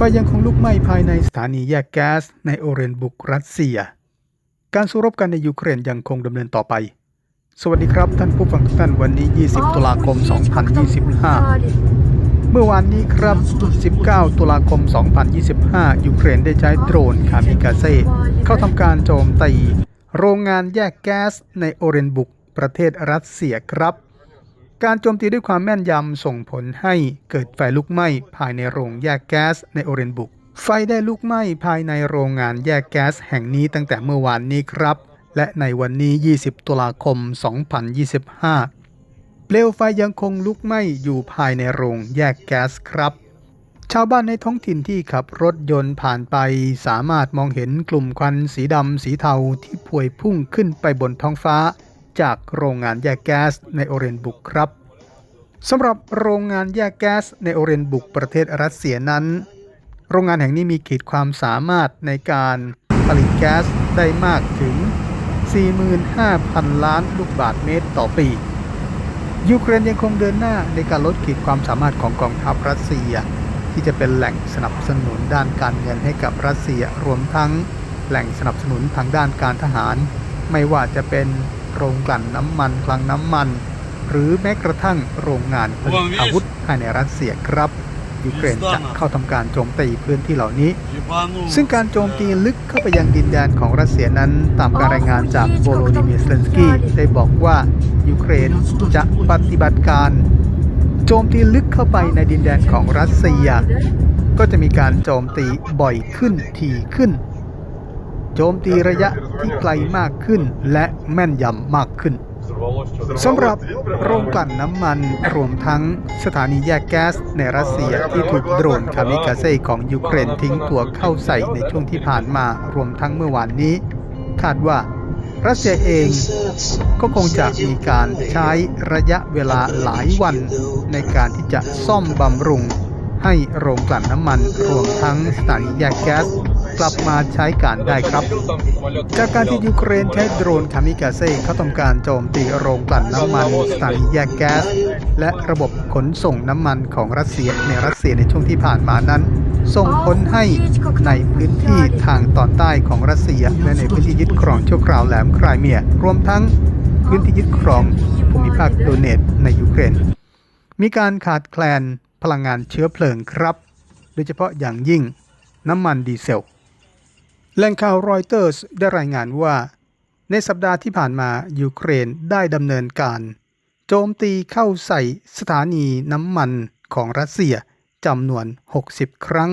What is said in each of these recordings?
ไฟยังคงลุกไหม้ภายในสถานีแยกแก๊สในโอเรนบุกรัสเซีย การสู้รบกันในยูเครนยังคงดำเนินต่อไป สวัสดีครับท่านผู้ฟังทุกท่านวันนี้ 20 ตุลาคม 2025 เมื่อวานนี้ครับ 19 ตุลาคม 2025 ยูเครนได้ใช้โดรนคามิกาเซเข้าทำการโจมตีโรงงานแยกแก๊สในโอเรนบุกประเทศรัสเซียครับ การโจมตีด้วยความแม่นยำส่งผลให้เกิดไฟลุกไหม้ภายในโรงแยกแก๊สในโอเรนบุก ไฟได้ลุกไหม้ภายในโรงงานแยกแก๊สแห่งนี้ตั้งแต่เมื่อวานนี้ครับ และในวันนี้ 20 ตุลาคม 2025 เปลวไฟยังคงลุกไหม้อยู่ภายในโรงแยกแก๊สครับ ชาวบ้านในท้องถิ่นที่ขับรถยนต์ผ่านไป สามารถมองเห็นกลุ่มควันสีดำสีเทาที่พวยพุ่งขึ้นไปบนท้องฟ้า จากโรงงานแยกแก๊สในโอเรนบุกครับสำหรับโรงงานแยกแก๊สในโอเรนบุกประเทศรัสเซียนั้น โรงงานแห่งนี้มีขีดความสามารถในการผลิตแก๊สได้มากถึง 45,000 ล้านลูกบาศก์เมตรต่อปี ยูเครนยังคงเดินหน้าในการลดขีดความสามารถของกองทัพรัสเซีย ที่จะเป็นแหล่งสนับสนุนด้านการเงินให้กับรัสเซียรวมทั้งแหล่งสนับสนุนทางด้านการทหาร ไม่ว่าจะเป็นโรงกลั่นน้ำมันคลังน้ำมัน หรือแม้กระทั่งโรงงานผลิตอาวุธภายในรัสเซียครับยูเครนจะเข้าทำการโจมตีพื้นที่เหล่านี้ ซึ่งการโจมตีลึกเข้าไปยังดินแดนของรัสเซียนั้น ตามการรายงานจากโวโลดิเมียร์เซเลนสกี้ได้บอกว่ายูเครนจะปฏิบัติการ โจมตีลึกเข้าไปในดินแดนของรัสเซีย ก็จะมีการโจมตีบ่อยขึ้นถี่ขึ้น โจมตีระยะ ที่ไกลมากขึ้นและแม่นยำมากขึ้นสำหรับโรงกลั่นน้ำมันรวมทั้งสถานีแยกแก๊สในรัสเซียที่ถูกโดรนคามิกาเซ่ของยูเครนทิ้งตัวเข้าใส่ในช่วงที่ผ่านมารวมทั้งเมื่อวานนี้ คาดว่ารัสเซียเองก็คงจะมีการใช้ระยะเวลาหลายวันในการที่จะซ่อมบำรุงให้โรงกลั่นน้ำมันรวมทั้งสถานีแยกแก๊ส กลับมาใช้การได้ครับ จากการที่ยูเครนใช้โดรนคามิกาเซ่เข้าทำการโจมตีโรงกลั่นน้ำมันสถานีแยกแก๊ส และระบบขนส่งน้ำมันของรัสเซียในรัสเซียในช่วงที่ผ่านมานั้น ส่งผลให้ในพื้นที่ทางตอนใต้ของรัสเซียและในพื้นที่ยึดครองชั่วคราวแหลมไครเมีย รวมทั้งพื้นที่ยึดครองภูมิภาคโดเนตในยูเครน มีการขาดแคลนพลังงานเชื้อเพลิงครับ โดยเฉพาะอย่างยิ่งน้ำมันดีเซล แหล่งข่าวรอยเตอร์สได้รายงานว่า ในสัปดาห์ที่ผ่านมายูเครนได้ดำเนินการ โจมตีเข้าใส่สถานีน้ำมันของรัสเซียจำนวน 60 ครั้ง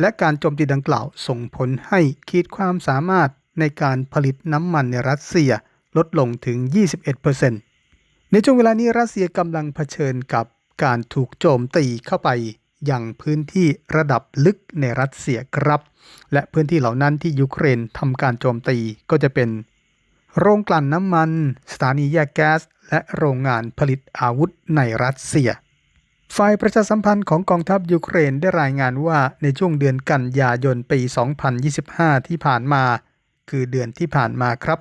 และการโจมตีดังกล่าวส่งผลให้ขีดความสามารถในการผลิตน้ำมันในรัสเซียลดลงถึง 21%ในช่วงเวลานี้รัสเซียกำลังเผชิญกับการถูกโจมตีเข้าไป อยังพื้นที่ระดับลึกในรัสเซียครับ และพื้นที่เหล่านั้นที่ยูเครนทำการโจมตีก็จะเป็น โรงกลั่นน้ำมัน สถานีแยกแก๊ส และโรงงานผลิตอาวุธในรัสเซียฝ่ายประชาสัมพันธ์ของกองทัพยูเครนได้รายงานว่าในช่วงเดือนกันยายนปี 2025 ที่ผ่านมา คือเดือนที่ผ่านมาครับ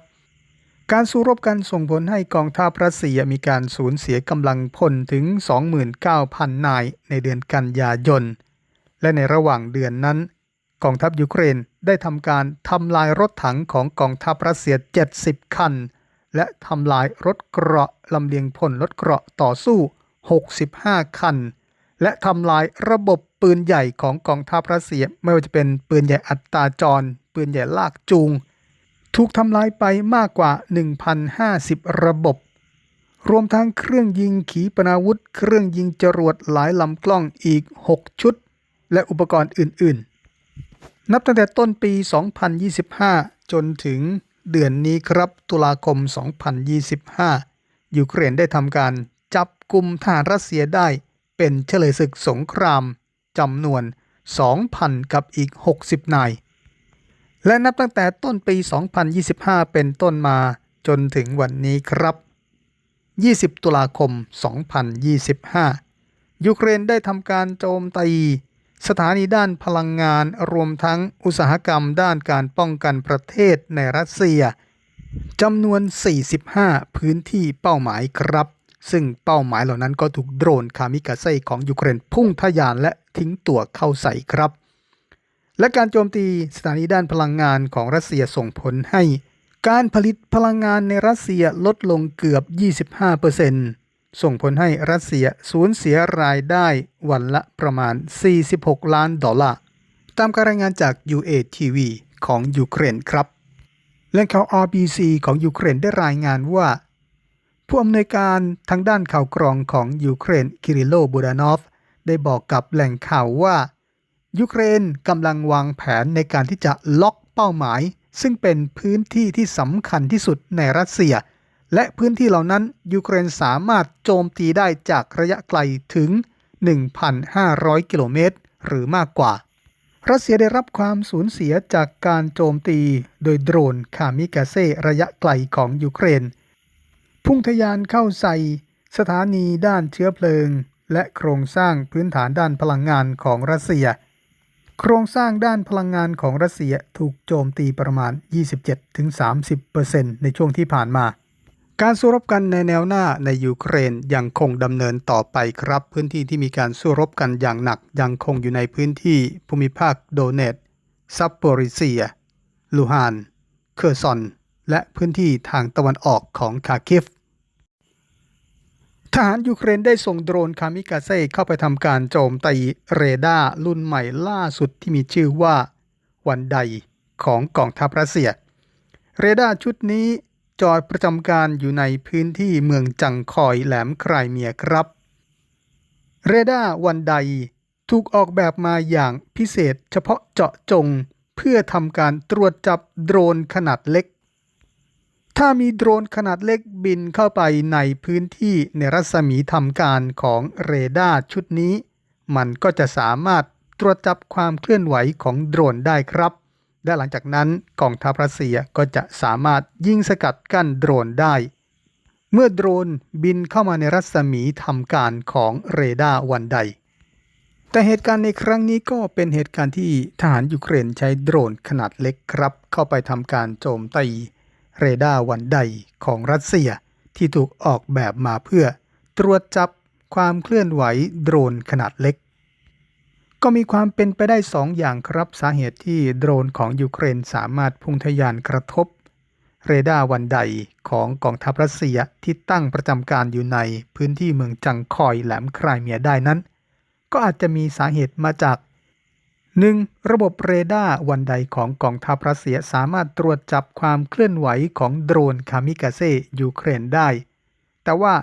การสู้รบกันส่งผลให้กองทัพรัสเซียมีการสูญเสียกำลังพลถึง 29,000 นายในเดือนกันยายน และในระหว่างเดือนนั้น กองทัพยูเครนได้ทำการทำลายรถถังของกองทัพรัสเซีย 70 คัน และทำลายรถเกราะลำเลียงพลรถเกราะต่อสู้ 65 คัน และทำลายระบบปืนใหญ่ของกองทัพรัสเซีย ไม่ว่าจะเป็นปืนใหญ่อัตราจร ปืนใหญ่ลากจูง ถูกทำลายไปมากกว่า 1,050 ระบบ รวมทั้งเครื่องยิงขีปนาวุธ เครื่องยิงจรวดหลายลำกล้องอีก 6 ชุด และอุปกรณ์อื่น ๆ นับตั้งแต่ต้นปี 2025 จนถึงเดือนนี้ครับ ตุลาคม 2025 ยูเครนได้ทำการจับกลุ่มทหารรัสเซียได้เป็นเฉลยศึกสงครามจำนวน 2,000 กับอีก 60 นาย และนับตั้งแต่ต้นปี 2025 เป็นต้นมาจนถึงวันนี้ครับ 20 ตุลาคม 2025 ยูเครนได้ทำการโจมตีสถานีด้านพลังงานรวมทั้งอุตสาหกรรมด้านการป้องกันประเทศในรัสเซียจำนวน 45 พื้นที่เป้าหมายครับ ซึ่งเป้าหมายเหล่านั้นก็ถูกโดรนคามิกาเซ่ของยูเครนพุ่งทะยานและทิ้งตัวเข้าใส่ครับ และการโจมตีสถานีด้านพลังงานของรัสเซียส่งผลให้ การผลิตพลังงานในรัสเซียลดลงเกือบ 25%ส่งผลให้รัสเซียสูญเสียรายได้วันละประมาณ 46 ล้านดอลลาร์ตามการรายงานจาก UATV ของยูเครนครับแหล่งข่าว RBC ของยูเครนได้รายงานว่า ผู้อำนวยการทางด้านข่าวกรองของยูเครนคิริโลบูดานอฟ ได้บอกกับแหล่งข่าวว่า ยูเครนกำลังวางแผนในการที่จะล็อกเป้าหมาย ซึ่งเป็นพื้นที่ที่สำคัญที่สุดในรัสเซีย และพื้นที่เหล่านั้นยูเครนสามารถโจมตีได้จากระยะไกลถึง 1,500 กิโลเมตร หรือมากกว่า รัสเซียได้รับความสูญเสียจากการโจมตีโดยโดรนคามิกาเซระยะไกลของยูเครน พุ่งทะยานเข้าใส่สถานีด้านเชื้อเพลิง และโครงสร้างพื้นฐานด้านพลังงานของรัสเซีย โครงสร้างด้านพลังงานของรัสเซียถูกโจมตีประมาณ 27-30%ในช่วงที่ผ่านมา การสู้รบกันในแนวหน้าในยูเครนยังคงดำเนินต่อไปครับ พื้นที่ที่มีการสู้รบกันอย่างหนักยังคงอยู่ในพื้นที่ภูมิภาคโดเนตซัปโปริเซีย ลูฮาน เคอร์ซอน และพื้นที่ทางตะวันออกของคาคิฟ ทหารยูเครนได้ส่งโดรนคามิกาเซ่เข้าไปทำการโจมตีเรดาร์รุ่นใหม่ล่าสุดที่มีชื่อว่าวันไดของกองทัพรัสเซีย เรดาร์ชุดนี้จอดประจำการอยู่ในพื้นที่เมืองจังคอยแหลมไครเมียครับ เรดาร์วันไดถูกออกแบบมาอย่างพิเศษเฉพาะเจาะจง เพื่อทำการตรวจจับโดรนขนาดเล็ก ถ้ามีโดรนขนาดเล็กบินเข้าไปในพื้นที่ในรัศมีทำการของเรดาร์ชุดนี้ มันก็จะสามารถตรวจจับความเคลื่อนไหวของโดรนได้ครับ และหลังจากนั้นกองทัพรัสเซียก็จะสามารถยิงสกัดกั้นโดรนได้ เมื่อโดรนบินเข้ามาในรัศมีทำการของเรดาร์วันใด แต่เหตุการณ์ในครั้งนี้ก็เป็นเหตุการณ์ที่ทหารยูเครนใช้โดรนขนาดเล็กครับ เข้าไปทำการโจมตี เรดาร์วันใดของรัสเซียที่ถูกออกแบบมาเพื่อตรวจจับความเคลื่อนไหวโดรนขนาดเล็ก ก็มีความเป็นไปได้สองอย่างครับสาเหตุที่โดรนของยูเครนสามารถพุ่งทะยานกระทบ เรดาร์วันใดของกองทัพรัสเซียที่ตั้งประจำการอยู่ในพื้นที่เมืองจังคอยแหลมไครเมียได้นั้น ก็อาจจะมีสาเหตุมาจาก 1. ระบบเรดาร์วันใดของกองทัพรัสเซียสามารถตรวจจับความเคลื่อนไหวของโดรนคามิกาเซยูเครนได้ แต่ว่า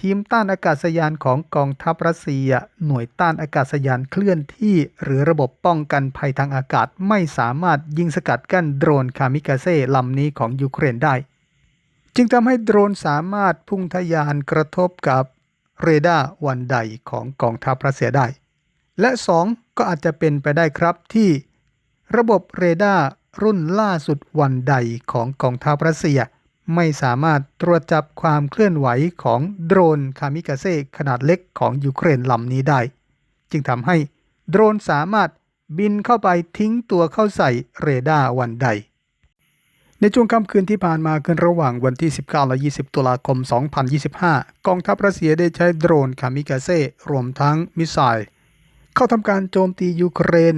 ทีมต้านอากาศยานของกองทัพรัสเซีย หน่วยต้านอากาศยานเคลื่อนที่ หรือระบบป้องกันภัยทางอากาศไม่สามารถยิงสกัดกั้นโดรนคามิกาเซลำนี้ของยูเครนได้ จึงทำให้โดรนสามารถพุ่งทะยานกระทบกับเรดาร์วันใดของกองทัพรัสเซียได้ และ 2 ก็อาจจะเป็นไปได้ครับที่ระบบเรดาร์รุ่นล่าสุดวันใดของกองทัพรัสเซีย ไม่สามารถตรวจจับความเคลื่อนไหวของโดรนคามิกาเซขนาดเล็กของยูเครนลำนี้ได้ จึงทำให้โดรนสามารถบินเข้าไปทิ้งตัวเข้าใส่เรดาร์วันใด ในช่วงค่ำคืนที่ผ่านมาคือระหว่างวันที่ 19 และ 20 ตุลาคม 2025 กองทัพรัสเซียได้ใช้โดรนคามิกาเซรวมทั้งมิสไซล์ เข้าทำการโจมตียูเครน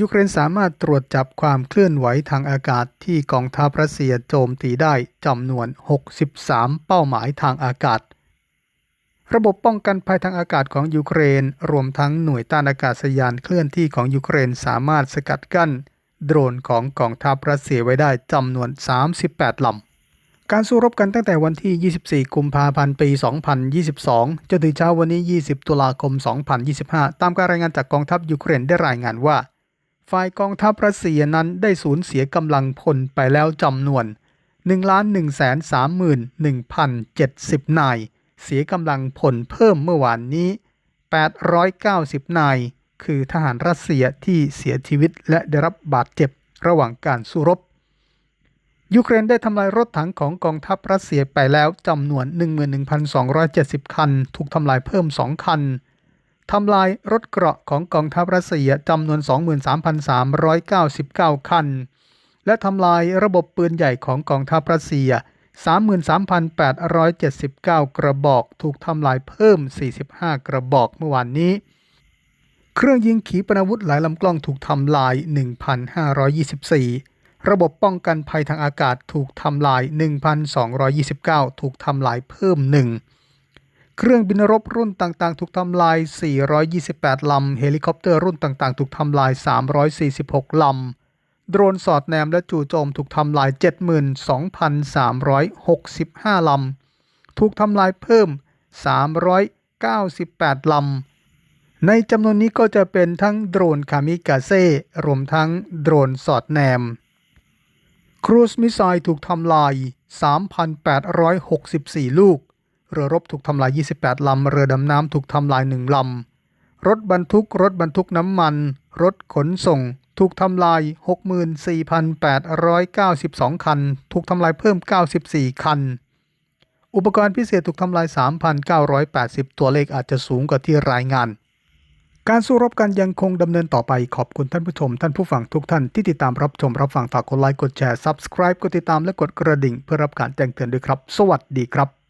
ยูเครนสามารถตรวจจับความเคลื่อนไหวทางอากาศที่กองทัพรัสเซียโจมตีได้จำนวน 63 เป้าหมายทางอากาศ ระบบป้องกันภัยทางอากาศของยูเครน รวมทั้งหน่วยต้านอากาศยานเคลื่อนที่ของยูเครนสามารถสกัดกั้น โดรนของกองทัพรัสเซียไว้ได้จำนวน 38ลำ การสู้รบกันตั้งแต่วันที่ 24 กุมภาพันธ์ปี 2022 จนถึงเช้าวันนี้ 20 ตุลาคม 2025 ตามการรายงานจากกองทัพยูเครนได้รายงานว่า ฝ่ายกองทัพรัสเซียนั้นได้สูญเสียกำลังพลไปแล้วจำนวน 1,131,070 นาย เสียกำลังพลเพิ่มเมื่อวานนี้ 890 นาย คือทหารรัสเซียที่เสียชีวิตและได้รับบาดเจ็บระหว่างการสู้รบ ยูเครนได้ทำลายรถถังของกองทัพรัสเซียไปแล้วจำนวน 11,270 คัน ถูกทำลายเพิ่ม 2 คันทำลายรถเกราะของกองทัพรัสเซียจำนวน 23,399 คัน และทำลายระบบปืนใหญ่ของกองทัพรัสเซีย 33,879 กระบอก ถูกทำลายเพิ่ม 45 กระบอกเมื่อวานนี้ เครื่องยิงขีปนาวุธหลายลำกล้องถูกทำลาย 1,524 ระบบป้องกันภัยทางอากาศถูกทำลาย 1,229 ถูกทำลายเพิ่มหนึ่งเครื่องบินรบรุ่นต่างๆ ถูกทำลาย 428 ลำ เฮลิคอปเตอร์รุ่นต่างๆ ถูกทำลาย 346 ลำ โดรนสอดแนมและจู่โจมถูกทำลาย 72,365 ลำ ถูกทำลายเพิ่ม 398 ลำในจำนวนนี้ก็จะเป็นทั้งโดรนคามิกาเซ่รวมทั้งโดรนสอดแนม ครูซมิไซถูกทำลาย 3,864 ลูก เรือรบถูกทำลาย 28 ลำ เรือดำน้ำถูกทำลาย 1 ลำ รถบรรทุก รถบรรทุกน้ำมัน รถขนส่ง ถูกทำลาย 64,892 คัน ถูกทำลายเพิ่ม 94 คัน อุปกรณ์พิเศษถูกทำลาย 3,980 ตัวเลขอาจจะสูงกว่าที่รายงาน การสู้รบกันยังคงดำเนินต่อไปขอบคุณท่านผู้ชม ท่านผู้ฟังทุกท่านที่ติดตามรับชมรับฟังฝากกดไลค์กดแชร์ Subscribe กดติดตามและกดกระดิ่ง เพื่อรับการแจ้งเตือนด้วยครับ สวัสดีครับ